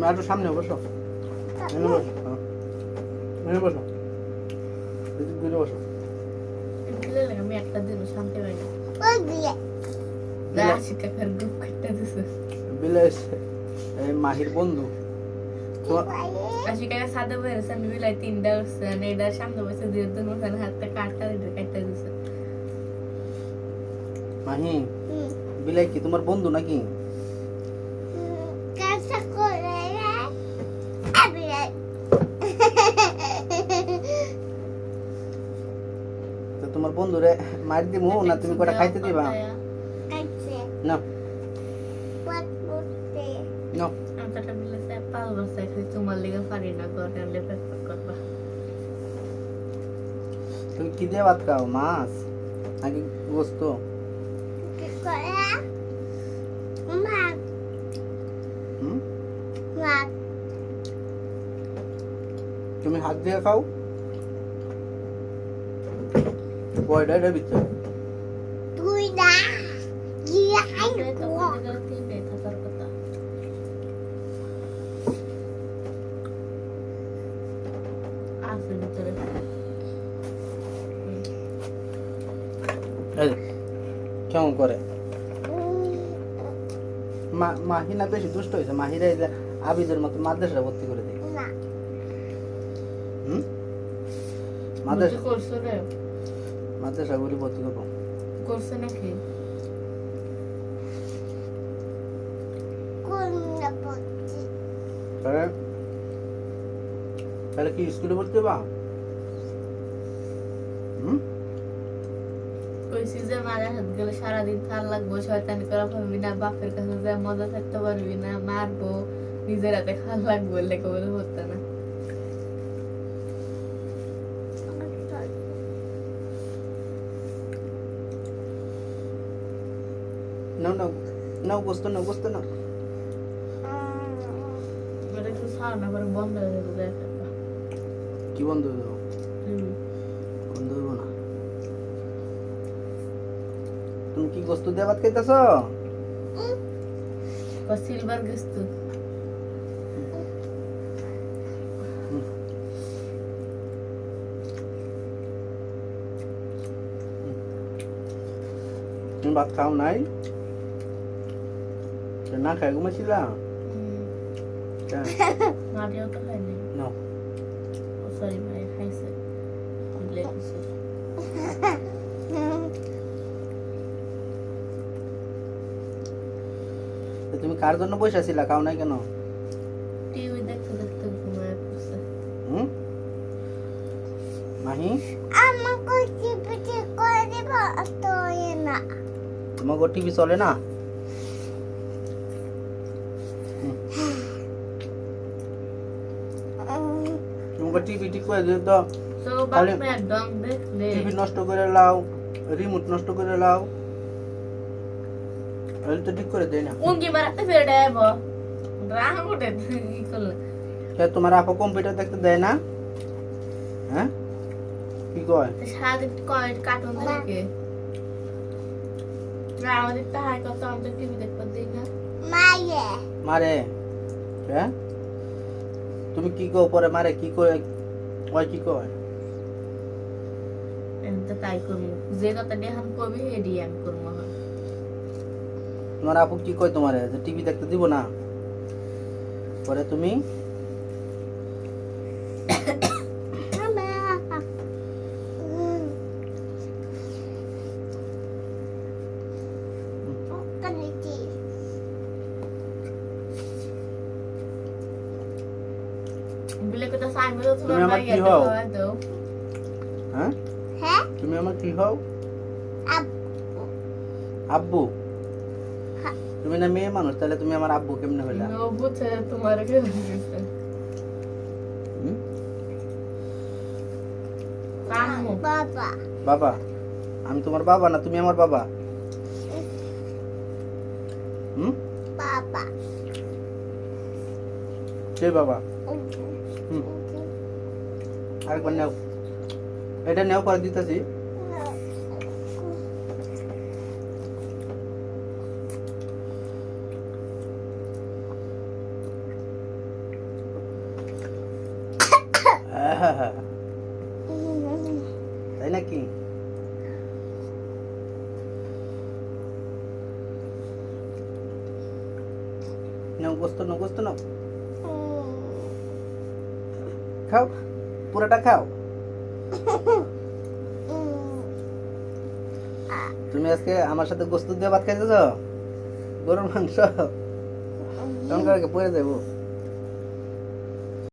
তুমি আরও সামনে বসো। এনে বসো। হ্যাঁ। এনে বসো। এদিক বসো। দিলে আমি একটা দিন শান্তি পাই এই মাহির বন্ধু। সাদা আমি বিলাই তিনটা উঠছে আর এটার সামনে বসে দিয়ে দিন ওখানে হাতটা কাটটা দিছে মাহি বিলাই কি তোমার বন্ধু নাকি? বন্ধুরে মার দিমু না তুমি কটা খাইতে দিবা? না। না। আমি তো একটা পাল বসাই তোমার লেগে পারি না ঘরে আনলে পেপার করবা। তুমি কি দিয়ে ভাত খাও? মাছ? নাকি গোস্ত? তুমি হাত দিয়ে খাও? কয়টা আছে ভিতরে। এই যে, কেমন করে? মা- মাহি না বেশি দুষ্ট হয়েছে? মাহিরা এই যে আবিদের মতো মাদ্রাসা ভর্তি করে দিই হুম? মাদ্রাসা বুঝি করছ রে মাদ্রাসা ভর্তি করব। করছে নাকি? তাহলে তাহলে কি স্কুলে ভর্তি হবা? হুম? কইছি যে মারা হাত গেলে সারাদিন থাল লাগবো শয়তানি করা পারবি না বাপের কাছে যা মজা থাকতে পারবি না মারবো নিজের হাতে খাল লাগবো লেখা বলে হতো না। নাও নাও নাও গোস্ত নাও গোস্ত নাও কি বন্ধ হয়ে যাব বন্ধ হইব না তুমি কি গোস্ত দিয়ে ভাত খাইতেছ সিলভার গেছ তো তুমি ভাত খাও নাই না খাই ঘুমাইছিলা কেন? মাটিও তো খাইনি নাও ও সরি ভাই খাইছে বুঝলে কিছু তো তুমি কার জন্য বসে আছিলা খাও নাই কেন টিভি দেখতে দেখতে ঘুমায় পড়ছে হুম মাহি তোমাকে টিভি চলে না তোমাকে টিভি ঠিক করে দিও তো খালি- টিভি নষ্ট করে লাও রিমোট নষ্ট করে লাও। তাহলে তো ঠিক করে দেয় না। উঙ্গি মারাতে ফেরে দেব। রাগ কি করলে? তোমার আপা কম্পিউটার দেখতে দেয় না? হ্যাঁ? কি কয়? সারাদিন কয়েক কার্টুন দেখে। না আমাদের তো হাই আমাদের টিভি দেখতে দিই না। মারে। হ্যাঁ? তুমি কি কো পরে মারে কি কয় কয় কি কয়? আমি তো তাই করব। যে কথা দেখান করবি এডি আমি করব। তোমার আপু কি কয় তোমারে? যে টিভি দেখতে দিব না? পরে তুমি? বলে কথা সাইন বলে তুমি তোমার আমার ভাই কি এত হও? খাওয়া দাও হ্যাঁ তুমি আমার কি হও আব্বু তুমি না মেয়ে মানুষ তাহলে তুমি আমার আব্বু কেমনে হইলা ও বুঝছে তোমার কে দিছে হুম? কামু বাবা বাবা আমি তোমার বাবা না তুমি আমার বাবা হুম বাবা কে বাবা হুম আরেকবার নেও এটা নেও পরে দিতেছি। তাই নাকি? গোস্ত নাও গোস্ত নাও। খাও। পুরোটা খাও। তুমি আজকে আমার সাথে গোস্ত দিয়ে ভাত খাইতেছ? গরুর মাংস? করে পরে যাব।